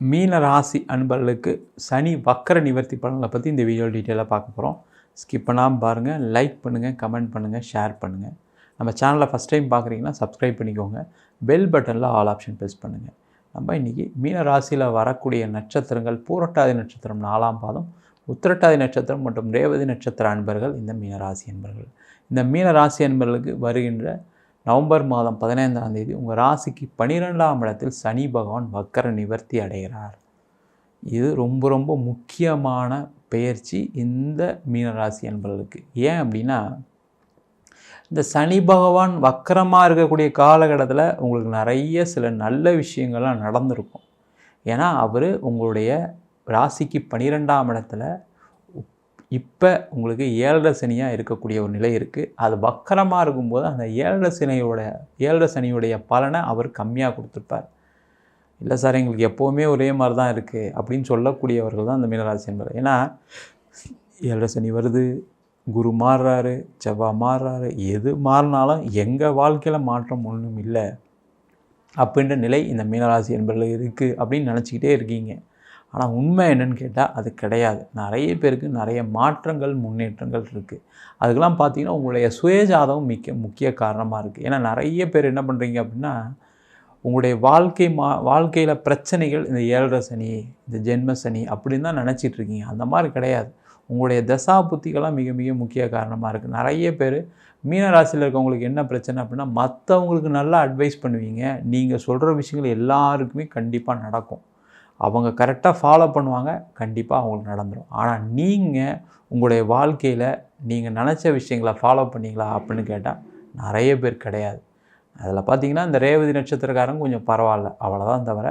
மீன ராசி அன்பர்களுக்கு சனி வக்கர நிவர்த்தி பலன்களை பற்றி இந்த வீடியோ டீட்டெயிலாக பார்க்க போகிறோம் ஸ்கிப் பண்ணாமல் பாருங்கள் லைக் பண்ணுங்கள் கமெண்ட் பண்ணுங்கள் ஷேர் பண்ணுங்கள் நம்ம சேனலை ஃபஸ்ட் டைம் பார்க்குறீங்கன்னா சப்ஸ்கிரைப் பண்ணிக்கோங்க. பெல் பட்டனில் ஆல் ஆப்ஷன் ப்ரெஸ் பண்ணுங்கள் நம்ம இன்றைக்கி மீன ராசியில் வரக்கூடிய நட்சத்திரங்கள் பூரட்டாதி நட்சத்திரம் நாலாம் பாதம் உத்திரட்டாதி நட்சத்திரம் மற்றும் ரேவதி நட்சத்திர அன்பர்கள் இந்த மீனராசி அன்பர்கள். இந்த மீனராசி அன்பர்களுக்கு வருகின்ற நவம்பர் மாதம் பதினைந்தாம் தேதி உங்கள் ராசிக்கு பனிரெண்டாம் இடத்தில் சனி பகவான் வக்கர நிவர்த்தி அடைகிறார். இது ரொம்ப ரொம்ப முக்கியமான பெயர்ச்சி இந்த மீனராசி என்பவர்களுக்கு ஏன் அப்படின்னா இந்த சனி பகவான் வக்கரமாக இருக்கக்கூடிய காலகட்டத்தில் உங்களுக்கு நிறைய சில நல்ல விஷயங்கள்லாம் நடந்திருக்கும். ஏன்னா அவர் உங்களுடைய ராசிக்கு பனிரெண்டாம் இடத்துல இப்போ உங்களுக்கு ஏழரை சனியாக இருக்கக்கூடிய ஒரு நிலை இருக்குது அது வக்கரமாக இருக்கும்போது அந்த ஏழரை சனியோட ஏழரை சனியுடைய பலனை அவர் கம்மியாக கொடுத்துருப்பார். இல்லை சார் எங்களுக்கு எப்போவுமே ஒரே மாதிரி தான் இருக்குது அப்படின்னு சொல்லக்கூடியவர்கள் தான் அந்த மீனராசி என்பது ஏன்னா ஏழரை சனி வருது குரு மாறுறாரு செவ்வாய் மாறுறாரு எது மாறினாலும் எங்கள் வாழ்க்கையில் மாற்றம் ஒன்றும் இல்லை. அப்படின்ற நிலை இந்த மீனராசி என்பதில் இருக்குது அப்படின்னு நினச்சிக்கிட்டே இருக்கீங்க. ஆனால் உண்மை என்னன்னு கேட்டால் அது கிடையாது. நிறைய பேருக்கு நிறைய மாற்றங்கள் முன்னேற்றங்கள் இருக்குது அதுக்கெல்லாம் பார்த்தீங்கன்னா உங்களுடைய சுயஜாதகம் மிக்க முக்கிய காரணமாக இருக்குது ஏன்னா நிறைய பேர் என்ன பண்ணுறீங்க அப்படின்னா உங்களுடைய வாழ்க்கை மா வாழ்க்கையில் பிரச்சனைகள் இந்த ஏழரை சனி இந்த ஜென்ம சனி அப்படின்னு தான் நினச்சிட்டு இருக்கீங்க. அந்த மாதிரி கிடையாது. உங்களுடைய தசா புத்திகள்லாம் மிக மிக முக்கிய காரணமாக இருக்குது நிறைய பேர் மீனராசியில் இருக்கவங்களுக்கு என்ன பிரச்சனை அப்படின்னா மற்றவங்களுக்கு நல்லா அட்வைஸ் பண்ணுவீங்க. நீங்கள் சொல்கிற விஷயங்கள் எல்லாருக்குமே கண்டிப்பாக நடக்கும். அவங்க கரெக்டாக ஃபாலோ பண்ணுவாங்க கண்டிப்பாக அவங்களுக்கு நடந்துடும் ஆனால் நீங்கள் உங்களுடைய வாழ்க்கையில் நீங்கள் நினச்ச விஷயங்களை ஃபாலோ பண்ணீங்களா அப்படின்னு கேட்டால் நிறைய பேர் கிடையாது. அதில் பார்த்தீங்கன்னா இந்த ரேவதி நட்சத்திரக்காரங்க கொஞ்சம் பரவாயில்ல. அவ்வளோதான் தவிர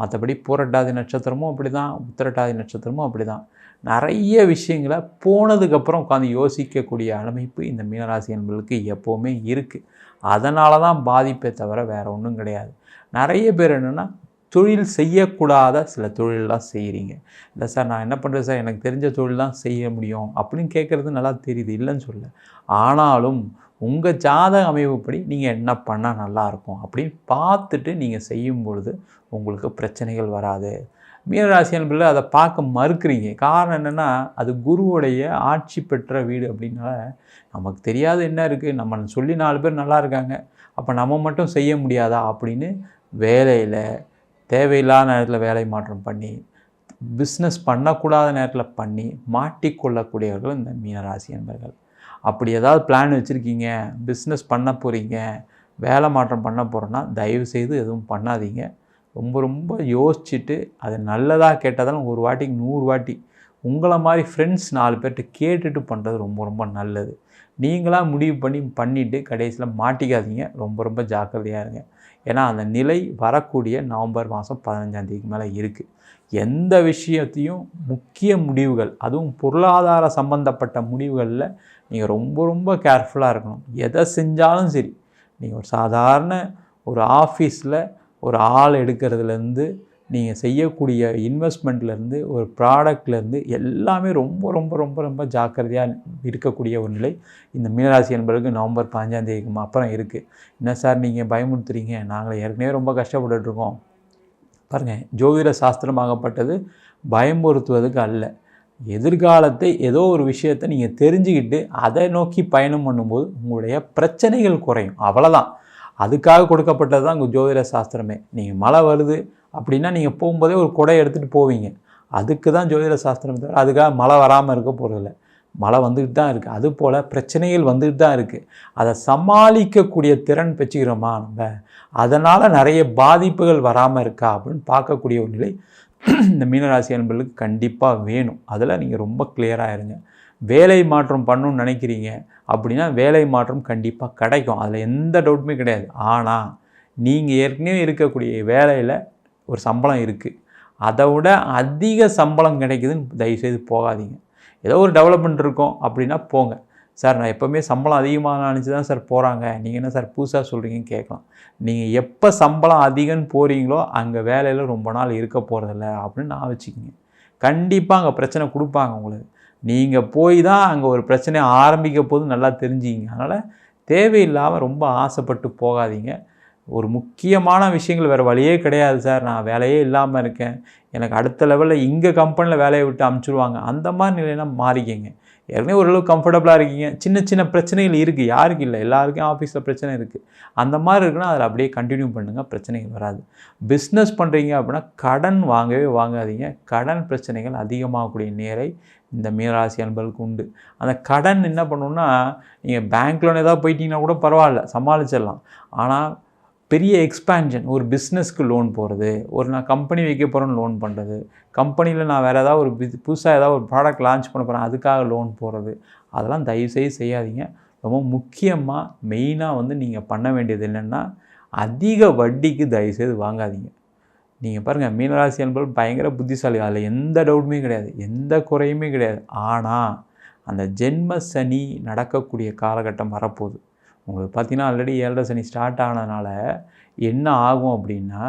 மற்றபடி பூரட்டாதி நட்சத்திரமும் அப்படி தான் உத்திரட்டாதி நட்சத்திரமும் அப்படி தான் நிறைய விஷயங்களை போனதுக்கப்புறம் உட்காந்து யோசிக்கக்கூடிய அமைப்பு இந்த மீனராசி என்பர்களுக்கு எப்போவுமே இருக்குது அதனால தான் பாதிப்பே தவிர வேறு ஒன்றும் கிடையாது. நிறைய பேர் என்னென்னா தொழில் செய்யக்கூடாத சில தொழிலெலாம் செய்கிறீங்க இல்லை சார் நான் என்ன பண்ணுறேன் சார்? எனக்கு தெரிஞ்ச தொழில் தான் செய்ய முடியும் அப்படின்னு கேட்குறது நல்லா தெரியுது இல்லைன்னு சொல்ல ஆனாலும் உங்கள் ஜாதக அமைப்புப்படி நீங்கள் என்ன பண்ணால் நல்லாயிருக்கும் அப்படின்னு பார்த்துட்டு நீங்கள் செய்யும் பொழுது உங்களுக்கு பிரச்சனைகள் வராது. மீனராசி பிள்ளை அதை பார்க்க மறுக்கிறீங்க. காரணம் என்னென்னா அது குருவுடைய ஆட்சி பெற்ற வீடு அப்படின்னால நமக்கு தெரியாது என்ன இருக்குது நம்ம சொல்லி நாலு பேர் நல்லா இருக்காங்க. அப்போ நம்ம மட்டும் செய்ய முடியாதா அப்படின்னு வேலையில் தேவையில்லாத நேரத்தில் வேலை மாற்றம் பண்ணி பிஸ்னஸ் பண்ணக்கூடாத நேரத்தில் பண்ணி மாட்டிக்கொள்ளக்கூடியவர்கள் இந்த மீனராசி என்பர்கள். அப்படி ஏதாவது பிளான் வச்சுருக்கீங்க பிஸ்னஸ் பண்ண போகிறீங்க வேலை மாற்றம் பண்ண போகிறோன்னா தயவு செய்து எதுவும் பண்ணாதீங்க. ரொம்ப ரொம்ப யோசிச்சுட்டு அது நல்லதாக கேட்டதாலும் ஒரு வாட்டிக்கு நூறு வாட்டி உங்களை மாதிரி ஃப்ரெண்ட்ஸ் நாலு பேர்கிட்ட கேட்டுட்டு பண்ணுறது ரொம்ப ரொம்ப நல்லது. நீங்களாக முடிவு பண்ணி பண்ணிவிட்டு கடைசியில் மாட்டிக்காதீங்க. ரொம்ப ரொம்ப ஜாக்கிரதையாக இருங்க. ஏன்னா அந்த நிலை வரக்கூடிய நவம்பர் மாதம் பதினஞ்சாந்தேதிக்கு மேலே இருக்குது எந்த விஷயத்தையும் முக்கிய முடிவுகள் அதுவும் பொருளாதார சம்பந்தப்பட்ட முடிவுகளில் நீங்கள் ரொம்ப ரொம்ப கேர்ஃபுல்லாக இருக்கணும். எதை செஞ்சாலும் சரி நீங்கள் ஒரு சாதாரண ஒரு ஆஃபீஸில் ஒரு ஆள் எடுக்கிறதுலேருந்து நீங்கள் செய்யக்கூடிய இன்வெஸ்ட்மெண்ட்லேருந்து ஒரு ப்ராடக்ட்லேருந்து எல்லாமே ரொம்ப ரொம்ப ரொம்ப ரொம்ப ஜாக்கிரதையாக இருக்கக்கூடிய ஒரு நிலை. இந்த மீனராசி என்பதற்கு நவம்பர் பதினஞ்சாந்தேதிக்கு அப்புறம் இருக்குது என்ன சார் நீங்கள் பயமுறுத்துறீங்க? நாங்கள் ஏற்கனவே ரொம்ப கஷ்டப்பட்டுருக்கோம் பாருங்கள் ஜோதிட சாஸ்திரமாகப்பட்டது பயமுறுத்துவதுக்கு அல்ல. எதிர்காலத்தை ஏதோ ஒரு விஷயத்தை நீங்கள் தெரிஞ்சுக்கிட்டு அதை நோக்கி பயணம் பண்ணும்போது உங்களுடைய பிரச்சனைகள் குறையும். அவ்வளோதான் அதுக்காக கொடுக்கப்பட்டது தான் உங்கள் ஜோதிட சாஸ்திரமே. நீங்கள் மழை வருது அப்படின்னா நீங்கள் போகும்போதே ஒரு குடை எடுத்துகிட்டு போவீங்க. அதுக்கு தான் ஜோதிட சாஸ்திரம் தவிர அதுக்காக மழை வராமல் இருக்க போகிறதில்ல மழை வந்துக்கிட்டு தான் இருக்குது அதுபோல் பிரச்சனைகள் வந்துக்கிட்டு தான் இருக்குது அதை சமாளிக்கக்கூடிய திறன் பெற்றுக்கிறோமா நம்ம? அதனால் நிறைய பாதிப்புகள் வராமல் இருக்கா அப்படின்னு பார்க்கக்கூடிய ஒரு நிலை இந்த மீனராசி அன்பர்களுக்கு கண்டிப்பாக வேணும். அதில் நீங்கள் ரொம்ப கிளியராக இருங்க. வேலை மாற்றம் பண்ணணும்னு நினைக்கிறீங்க. அப்படின்னா வேலை மாற்றம் கண்டிப்பாக கிடைக்கும். அதில் எந்த டவுட்டுமே கிடையாது. ஆனால் நீங்கள் ஏற்கனவே இருக்கக்கூடிய வேலையில் ஒரு சம்பளம் இருக்குது அதை விட அதிக சம்பளம் கிடைக்குதுன்னு தயவுசெய்து போகாதீங்க. ஏதோ ஒரு டெவலப்மெண்ட் இருக்கும் அப்படின்னா போங்க. சார் நான் எப்போவுமே சம்பளம் அதிகமாக நினச்சி தான் சார் போகிறாங்க நீங்கள் என்ன சார் புதுசாக சொல்கிறீங்கன்னு கேட்கலாம். நீங்கள் எப்போ சம்பளம் அதிகம்னு போகிறீங்களோ அங்கே வேலையில் ரொம்ப நாள் இருக்க போகிறதில்ல அப்படின்னு நான் வச்சுக்கிங்க. கண்டிப்பாக அங்கே பிரச்சனை கொடுப்பாங்க உங்களுக்கு. நீங்கள் போய் தான் அங்கே ஒரு பிரச்சனை ஆரம்பிக்க போது நல்லா தெரிஞ்சுக்கிங்க. அதனால் தேவையில்லாமல் ரொம்ப ஆசைப்பட்டு போகாதீங்க. ஒரு முக்கியமான விஷயங்கள் வேறு வழியே கிடையாது சார். நான் வேலையே இல்லாமல் இருக்கேன். எனக்கு அடுத்த லெவலில் இங்கே கம்பெனியில் வேலையை விட்டு அமுச்சிடுவாங்க அந்த மாதிரி நிலையெல்லாம் மாறிக்கிங்க. ஏற்கனவே ஓரளவு கம்ஃபர்டபுளாக இருக்கீங்க. சின்ன சின்ன பிரச்சனைகள் இருக்குது யாருக்கு இல்லை. எல்லாருக்கும் ஆஃபீஸில் பிரச்சனை இருக்குது அந்த மாதிரி இருக்குன்னா அதில் அப்படியே கண்டினியூ பண்ணுங்கள் பிரச்சனைகள் வராது. பிஸ்னஸ் பண்ணுறீங்க அப்படின்னா கடன் வாங்கவே வாங்காதீங்க. கடன் பிரச்சனைகள் அதிகமாகக்கூடிய நேரை இந்த மீனராசி அன்பர்களுக்கு உண்டு. அந்த கடன் என்ன பண்ணணும்னா நீங்கள் பேங்க் லோன் ஏதாவது போயிட்டீங்கன்னா கூட பரவாயில்ல. சமாளிச்சிடலாம். ஆனால் பெரிய எக்ஸ்பேன்ஷன் ஒரு பிஸ்னஸ்க்கு லோன் போகிறது ஒரு நான் கம்பெனி வைக்க போகிறேன்னு லோன் பண்ணுறது கம்பெனியில் நான் வேறு ஏதாவது ஒரு புதுசாக ஏதாவது ஒரு ப்ராடக்ட் லான்ச் பண்ண போகிறேன் அதுக்காக லோன் போகிறது அதெல்லாம் தயவுசெய்து செய்யாதீங்க. ரொம்ப முக்கியமாக மெயினாக வந்து நீங்கள் பண்ண வேண்டியது என்னென்னா அதிக வட்டிக்கு தயவுசெய்து வாங்காதீங்க. நீங்கள் பாருங்கள் மீனராசி என்பது பயங்கர புத்திசாலி அதில் எந்த டவுட்டுமே கிடையாது எந்த குறையுமே கிடையாது. ஆனால் அந்த ஜென்ம சனி நடக்கக்கூடிய காலகட்டம் வரப்போகுது. உங்களுக்கு பார்த்தீங்கன்னா ஆல்ரெடி ஏழரை சனி ஸ்டார்ட் ஆனதுனால என்ன ஆகும் அப்படின்னா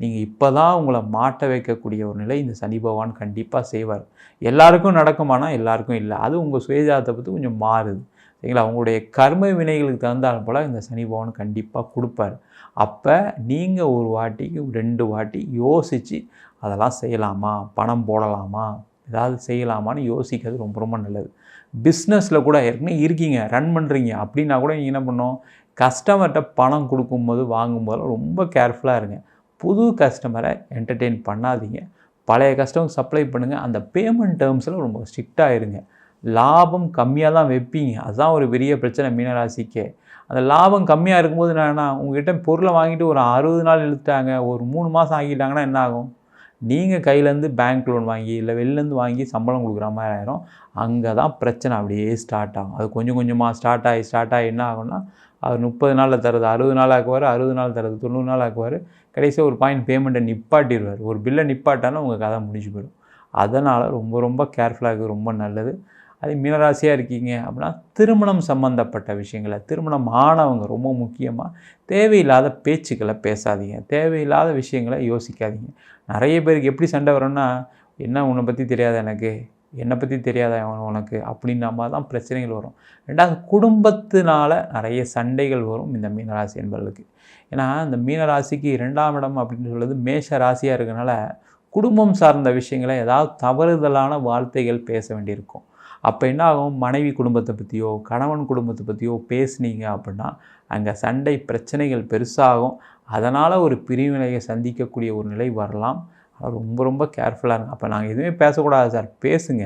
நீங்கள் இப்போ தான் உங்களை மாட்ட வைக்கக்கூடிய ஒரு நிலை இந்த சனி பகவான் கண்டிப்பாக செய்வார். எல்லாருக்கும் நடக்குமானா எல்லாருக்கும் இல்லை. அது உங்கள் சுயஜாதத்தை பற்றி கொஞ்சம் மாறுது. சரிங்களா? அவங்களுடைய கர்ம வினைகளுக்கு தகுந்தால் போல் இந்த சனி பகவான் கண்டிப்பாக கொடுப்பார். அப்போ நீங்கள் ஒரு வாட்டிக்கு ரெண்டு வாட்டி யோசித்து அதெல்லாம் செய்யலாமா? பணம் போடலாமா? ஏதாவது செய்யலாமான்னு யோசிக்கிறது ரொம்ப ரொம்ப நல்லது. பிஸ்னஸில் கூட ஏற்கனவே இருக்கீங்க? ரன் பண்ணுறீங்க அப்படின்னா கூட நீங்கள் என்ன பண்ணோம் கஸ்டமர்கிட்ட பணம் கொடுக்கும்போது வாங்கும்போது ரொம்ப கேர்ஃபுல்லாக இருங்க. புது கஸ்டமரை என்டர்டெயின் பண்ணாதீங்க. பழைய கஸ்டமர் சப்ளை பண்ணுங்கள் அந்த பேமெண்ட் டேர்ம்ஸில் ரொம்ப ஸ்ட்ரிக்டாக இருங்க. லாபம் கம்மியாக தான் வைப்பீங்க. அதுதான் ஒரு பெரிய பிரச்சனை மீனராசிக்கே. அந்த லாபம் கம்மியாக இருக்கும்போது என்னென்னா உங்ககிட்ட பொருளை வாங்கிட்டு ஒரு அறுபது நாள் இழுத்துட்டாங்க. ஒரு மூணு மாதம் ஆகிட்டாங்கன்னா என்ன ஆகும்? நீங்கள் கையிலேருந்து பேங்க் லோன் வாங்கி இல்லை வெளிலேருந்து வாங்கி சம்பளம் கொடுக்குற மாதிரி ஆயிரும். அங்கே தான் பிரச்சனை அப்படியே ஸ்டார்ட் ஆகும். அது கொஞ்சம் கொஞ்சமாக ஸ்டார்ட் ஆகி ஸ்டார்ட் ஆகி என்ன ஆகும்னா அவர் முப்பது நாளில் தருது அறுபது நாள் ஆக்குவார் அறுபது நாள் தருது தொண்ணூறு நாள் ஆக்குவார். கடைசியாக ஒரு பாயிண்ட் பேமெண்ட்டை நிப்பாட்டிடுவார். ஒரு பில்லை நிப்பாட்டாலும் உங்கள் கதை முடிஞ்சு போயிடும். அதனால் ரொம்ப ரொம்ப கேர்ஃபுல்லாக இருக்குது ரொம்ப நல்லது. அதே மீனராசியாக இருக்கீங்க அப்படின்னா திருமணம் சம்மந்தப்பட்ட விஷயங்களை திருமணம் ஆனவங்க ரொம்ப முக்கியமாக தேவையில்லாத பேச்சுக்களை பேசாதீங்க தேவையில்லாத விஷயங்களை யோசிக்காதீங்க. நிறைய பேருக்கு எப்படி சண்டை வரும்னா என்ன உன்னை பற்றி தெரியாது எனக்கு? என்னை பற்றி தெரியாத உனக்கு? அப்படின்ற மாதிரி தான் பிரச்சனைகள் வரும். ரெண்டாவது குடும்பத்தினால நிறைய சண்டைகள் வரும் இந்த மீனராசி என்பவர்களுக்கு. ஏன்னா இந்த மீனராசிக்கு இரண்டாம் இடம் அப்படின்னு சொல்கிறது மேஷ ராசியாக இருக்கனால குடும்பம் சார்ந்த விஷயங்களை ஏதாவது தவறுதலான வார்த்தைகள் பேச வேண்டியிருக்கும். அப்போ என்ன ஆகும் மனைவி குடும்பத்தை பற்றியோ கணவன் குடும்பத்தை பற்றியோ பேசுனீங்க அப்படின்னா அங்கே சண்டை பிரச்சனைகள் பெருசாகும். அதனால் ஒரு பிரிவினையை சந்திக்கக்கூடிய ஒரு நிலை வரலாம். ரொம்ப ரொம்ப கேர்ஃபுல்லாக இருங்க. அப்போ நாங்கள் எதுவுமே பேசக்கூடாது சார். பேசுங்க.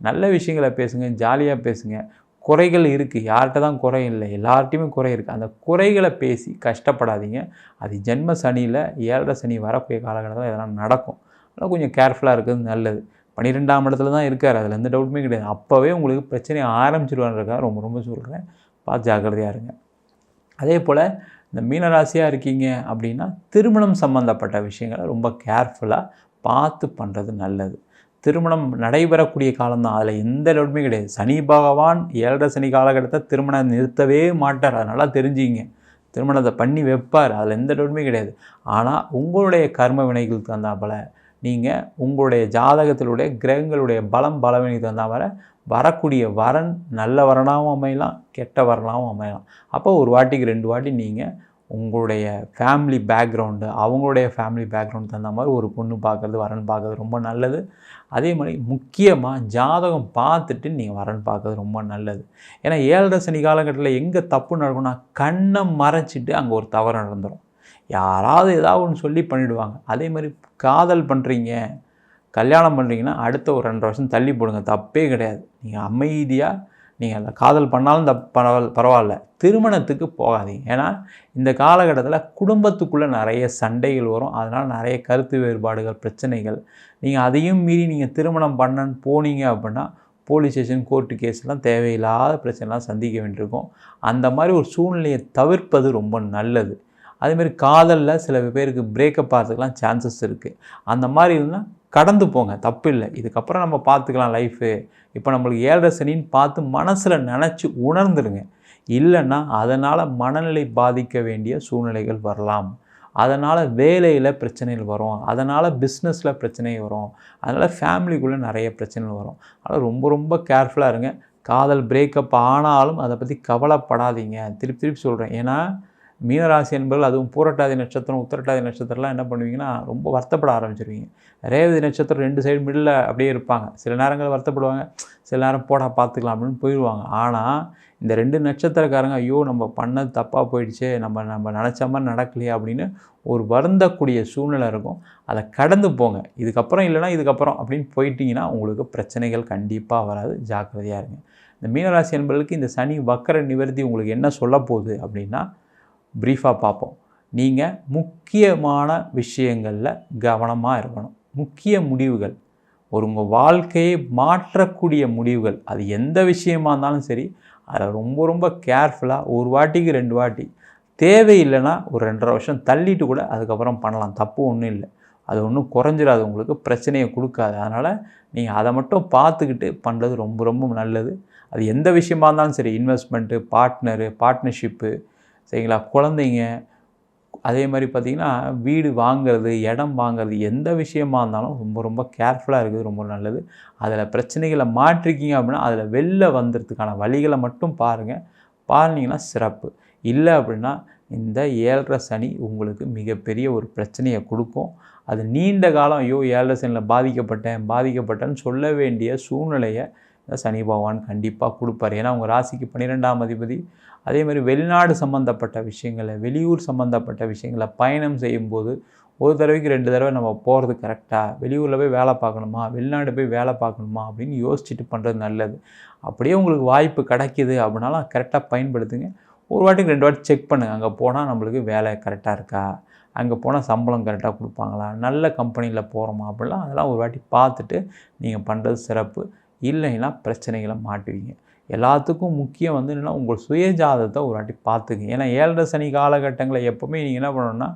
நல்ல விஷயங்களை பேசுங்க. ஜாலியாக பேசுங்க. குறைகள் இருக்குது யார்கிட்ட தான் குறை இல்லை. எல்லார்ட்டையுமே குறை இருக்குது அந்த குறைகளை பேசி கஷ்டப்படாதீங்க. அது ஜென்ம சனியில் ஏழரை சனி வரக்கூடிய காலகட்டத்தில் இதெல்லாம் நடக்கும். அதனால் கொஞ்சம் கேர்ஃபுல்லாக இருக்கிறது நல்லது. பன்னிரெண்டாம் இடத்துல தான் இருக்கார். அதில் எந்த டவுட்டுமே கிடையாது. அப்போவே உங்களுக்கு பிரச்சனை ஆரம்பிச்சிருவான்றக்காக ரொம்ப ரொம்ப சொல்கிறேன் பார்த்து ஜாக்கிரதையாக இருங்க. அதே போல் இந்த மீனராசியாக இருக்கீங்க அப்படின்னா திருமணம் சம்மந்தப்பட்ட விஷயங்களை ரொம்ப கேர்ஃபுல்லாக பார்த்து பண்ணுறது நல்லது. திருமணம் நடைபெறக்கூடிய காலம்தான். அதில் எந்த டவுட்டுமே கிடையாது. சனி பகவான் ஏழரை சனி காலகட்டத்தை திருமணம் நிறுத்தவே மாட்டார். அதனால் தெரிஞ்சுங்க. திருமணத்தை பண்ணி வைப்பார். அதில் எந்த டவுட்டுமே கிடையாது. ஆனால் உங்களுடைய கர்ம வினைகளுக்கு தந்தாப்போல் நீங்கள் உங்களுடைய ஜாதகத்திலுடைய கிரகங்களுடைய பலம் பலவீனத்துக்கு வர வரக்கூடிய வரன் நல்ல வரனாகவும் அமையலாம் கெட்ட வரனாகவும் அமையலாம். அப்போ ஒரு வாட்டிக்கு ரெண்டு வாட்டி நீங்கள் உங்களுடைய ஃபேமிலி பேக்ரவுண்டு அவங்களுடைய ஃபேமிலி பேக்ரவுண்ட் தகுந்த மாதிரி ஒரு பொண்ணு பார்க்குறது வரன் பார்க்குறது ரொம்ப நல்லது. அதே மாதிரி முக்கியமாக ஜாதகம் பார்த்துட்டு நீங்கள் வரன் பார்க்குறது ரொம்ப நல்லது. ஏன்னா ஏழரை சனி காலகட்டத்தில் எங்கே தப்பு நடக்கும்னா கண்ணை மறைச்சிட்டு அங்கே ஒரு தவறு நடந்துடும் யாராவது ஏதாவது ஒன்று சொல்லி பண்ணிவிடுவாங்க அதே மாதிரி காதல் பண்ணுறீங்க கல்யாணம் பண்ணுறீங்கன்னா அடுத்த ஒரு ரெண்டு வருஷம் தள்ளி போடுங்க. தப்பே கிடையாது. நீங்கள் அமைதியாக நீங்கள் அந்த காதல் பண்ணாலும் தப் பரவாயில்ல பரவாயில்ல. திருமணத்துக்கு போகாதீங்க. ஏன்னா இந்த காலகட்டத்தில் குடும்பத்துக்குள்ளே நிறைய சண்டைகள் வரும். அதனால் நிறைய கருத்து வேறுபாடுகள் பிரச்சனைகள். நீங்கள் அதையும் மீறி நீங்கள் திருமணம் பண்ணன்னு போனீங்க அப்படின்னா போலீஸ் ஸ்டேஷன் கோர்ட்டு கேஸ்லாம் தேவையில்லாத பிரச்சனைலாம் சந்திக்க வேண்டியிருக்கும். அந்த மாதிரி ஒரு சூழ்நிலையை தவிர்ப்பது ரொம்ப நல்லது. அதேமாரி காதலில் சில பேருக்கு பிரேக்கப் ஆகிறதுக்கெலாம் சான்சஸ் இருக்குது அந்த மாதிரி இருந்தால் கடந்து போங்க தப்பு இல்லை. இதுக்கப்புறம் நம்ம பார்த்துக்கலாம் லைஃபு இப்போ நம்மளுக்கு ஏழரை சனின்னு பார்த்து மனசில் நினச்சி உணர்ந்துடுங்க இல்லைன்னா அதனால் மனநிலை பாதிக்க வேண்டிய சூழ்நிலைகள் வரலாம். அதனால் வேலையில் பிரச்சனைகள் வரும். அதனால் பிஸ்னஸில் பிரச்சனை வரும். அதனால் ஃபேமிலிக்குள்ளே நிறைய பிரச்சனைகள் வரும். அதனால் ரொம்ப ரொம்ப கேர்ஃபுல்லாக இருங்க. காதல் பிரேக்கப் ஆனாலும் அதை பற்றி கவலைப்படாதீங்க. திருப்பி திருப்பி சொல்கிறேன் ஏன்னா மீனராசி என்பவர்கள் அதுவும் பூரட்டாதி நட்சத்திரம் உத்திரட்டாதி நட்சத்திரம்லாம் என்ன பண்ணுவீங்கன்னா ரொம்ப வருத்தப்பட ஆரம்பிச்சிருவீங்க. ரேவதி நட்சத்திரம் ரெண்டு சைடு மிடில் அப்படியே இருப்பாங்க. சில நேரங்கள் வருத்தப்படுவாங்க சில நேரம் போடா பார்த்துக்கலாம் அப்படின்னு போயிடுவாங்க ஆனால் இந்த ரெண்டு நட்சத்திரக்காரங்க ஐயோ நம்ம பண்ணது தப்பாக போயிடுச்சே நம்ம நம்ம நினச்ச மாதிரி நடக்கலையே அப்படின்னு ஒரு வருந்தக்கூடிய சூழ்நிலை இருக்கும். அதை கடந்து போங்க. இதுக்கப்புறம் இல்லைன்னா இதுக்கப்புறம் அப்படின்னு போயிட்டீங்கன்னா உங்களுக்கு பிரச்சனைகள் கண்டிப்பாக வராது. ஜாக்கிரதையாக இருங்க. இந்த மீனராசி என்பவர்களுக்கு இந்த சனி வக்கர நிவர்த்தி உங்களுக்கு என்ன சொல்ல போகுது அப்படின்னா ப்ரீஃபாக பார்ப்போம். நீங்கள் முக்கியமான விஷயங்களில் கவனமாக இருக்கணும். முக்கிய முடிவுகள். ஒரு உங்கள் வாழ்க்கையை மாற்றக்கூடிய முடிவுகள். அது எந்த விஷயமா இருந்தாலும் சரி அதை ரொம்ப ரொம்ப கேர்ஃபுல்லாக ஒரு வாட்டிக்கு ரெண்டு வாட்டி. தேவையில்லைன்னா ஒரு ரெண்டரை வருஷம் தள்ளிட்டு கூட அதுக்கப்புறம் பண்ணலாம். தப்பு ஒன்றும் இல்லை. அது ஒன்றும் குறைஞ்சிடாது. உங்களுக்கு பிரச்சனையை கொடுக்காது. அதனால் நீங்கள் அதை மட்டும் பார்த்துக்கிட்டு பண்ணுறது ரொம்ப ரொம்ப நல்லது. அது எந்த விஷயமா இருந்தாலும் சரி இன்வெஸ்ட்மெண்ட்டு பார்ட்னரு பார்ட்னர்ஷிப்பு சரிங்களா? குழந்தைங்க அதே மாதிரி பார்த்திங்கன்னா வீடு வாங்குறது இடம் வாங்குறது எந்த விஷயமா இருந்தாலும் ரொம்ப ரொம்ப கேர்ஃபுல்லாக இருக்குது ரொம்ப நல்லது. அதில் பிரச்சனைகளை மாற்றிக்கிங்க அப்படின்னா அதில் வெளில வந்துறதுக்கான வழிகளை மட்டும் பாருங்கள் பாருனீங்கன்னா சிறப்பு. இல்லை அப்படின்னா இந்த ஏழரை சனி உங்களுக்கு மிகப்பெரிய ஒரு பிரச்சனையை கொடுக்கும். அது நீண்ட காலம் ஐயோ ஏழரை சனியில் பாதிக்கப்பட்டேன் பாதிக்கப்பட்டேன்னு சொல்ல வேண்டிய சூழ்நிலையை இந்த சனி பகவான் கண்டிப்பாக கொடுப்பார். ஏன்னா உங்கள் ராசிக்கு பன்னிரெண்டாம் அதிபதி. அதே மாதிரி வெளிநாடு சம்மந்தப்பட்ட விஷயங்களை வெளியூர் சம்மந்தப்பட்ட விஷயங்களை பயணம் செய்யும்போது ஒரு தடவைக்கு ரெண்டு தடவை நம்ம போகிறது கரெக்டாக வெளியூரில் போய் வேலை பார்க்கணுமா? வெளிநாடு போய் வேலை பார்க்கணுமா? அப்படின்னு யோசிச்சுட்டு பண்ணுறது நல்லது. அப்படியே உங்களுக்கு வாய்ப்பு கிடைக்கிது அப்படின்னாலும் கரெக்டாக பயன்படுத்துங்க. ஒரு வாட்டிக்கு ரெண்டு வாட்டி செக் பண்ணுங்கள் அங்கே போனால் நம்மளுக்கு வேலை கரெக்டாக இருக்கா? அங்கே போனால் சம்பளம் கரெக்டாக கொடுப்பாங்களா? நல்ல கம்பெனியில் போகிறோமா அப்படிலாம் அதெல்லாம் ஒரு வாட்டி பார்த்துட்டு நீங்கள் பண்ணுறது சிறப்பு. இல்லைன்னா பிரச்சனைகளை மாட்டுவீங்க. எல்லாத்துக்கும் முக்கியம் வந்து என்னென்னா உங்கள் சுயஜாதத்தை ஒரு வாட்டி பார்த்துங்க ஏன்னா ஏழரை சனி காலகட்டங்களில் எப்போவுமே நீங்கள் என்ன பண்ணணும்னா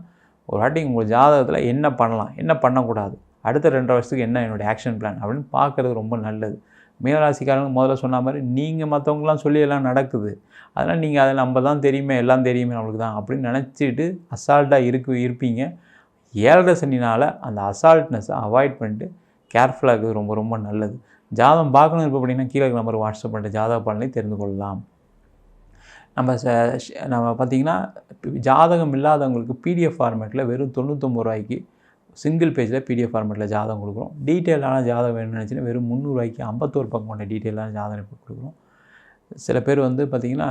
ஒரு வாட்டி உங்கள் ஜாதகத்தில் என்ன பண்ணலாம் என்ன பண்ணக்கூடாது அடுத்த ரெண்டரை வருஷத்துக்கு என்ன என்னுடைய ஆக்ஷன் பிளான் அப்படின்னு பார்க்குறது ரொம்ப நல்லது. மீனராசிக்காரங்க முதல்ல சொன்ன மாதிரி நீங்கள் மற்றவங்களாம் சொல்லி எல்லாம் நடக்குது. அதனால் நீங்கள் அதை நம்ம தான் தெரியுமே எல்லாம் தெரியுமே நம்மளுக்கு தான் அப்படின்னு நினச்சிட்டு அசால்ட்டாக இருக்கு இருப்பீங்க. ஏழரை சனினால் அந்த அசால்ட்னஸை அவாய்ட் பண்ணிட்டு கேர்ஃபுல்லாக இருக்கிறது ரொம்ப ரொம்ப நல்லது. ஜாதகம் பார்க்கணும் இருப்போம் அப்படின்னா கீழே நம்பர் வாட்ஸ்அப் பண்ணுற ஜாதக பலனை தெரிந்து கொள்ளலாம். நம்ம ச நம்ம பார்த்திங்கன்னா ஜாதகம் இல்லாதவங்களுக்கு பிடிஎஃப் ஃபார்மேட்டில் வெறும் தொண்ணூற்றொம்பது ரூபாய்க்கு சிங்கிள் பேஜில் பிடிஎஃப் ஃபார்மேட்டில் ஜாதகம் கொடுக்குறோம். டீட்டெயிலான ஜாதகம் வேணும்னு நினச்சின்னா வெறும் முந்நூறுரூவாய்க்கு ஐம்பத்தோரு பக்கம் கொண்ட டீட்டெயிலான ஜாதகம் இப்போ கொடுக்குறோம். சில பேர் வந்து பார்த்திங்கன்னா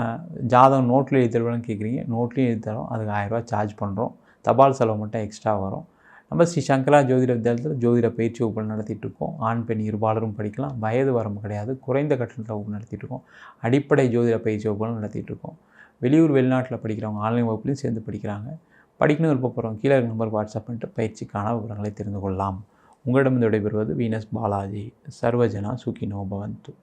ஜாதகம் நோட்டில் எழுதி தருவான்னு கேட்குறீங்க நோட்லேயும் எழுதி தரோம். அதுக்கு ஆயிரரூவா சார்ஜ் பண்ணுறோம் தபால் செலவு மட்டும் எக்ஸ்ட்ரா வரும். நம்ம ஸ்ரீ சங்கரா ஜோதிட வித்யாலயத்தில் ஜோதிட பயிற்சி வகுப்புகள் நடத்திட்டு இருக்கோம் ஆண் பெண் இருபாலரும் படிக்கலாம். வயது வரம்பு கிடையாது. குறைந்த கட்டணத்தில் வகுப்பு நடத்திட்டு இருக்கோம் அடிப்படை ஜோதிட பயிற்சி வகுப்புகள் நடத்திட்டு இருக்கோம் வெளியூர் வெளிநாட்டில் படிக்கிறவங்க ஆன்லைன் வகுப்புலையும் சேர்ந்து படிக்கிறாங்க. படிக்கணும் விருப்பப்படுறவங்க கீழே நம்பர் வாட்ஸ்அப் பண்ணிட்டு பயிற்சிக்கான விவரங்களை தெரிந்து கொள்ளலாம். உங்களிடம் விடைபெறுவது வீனஸ் பாலாஜி. சர்வஜனா சுகினோ பவந்து.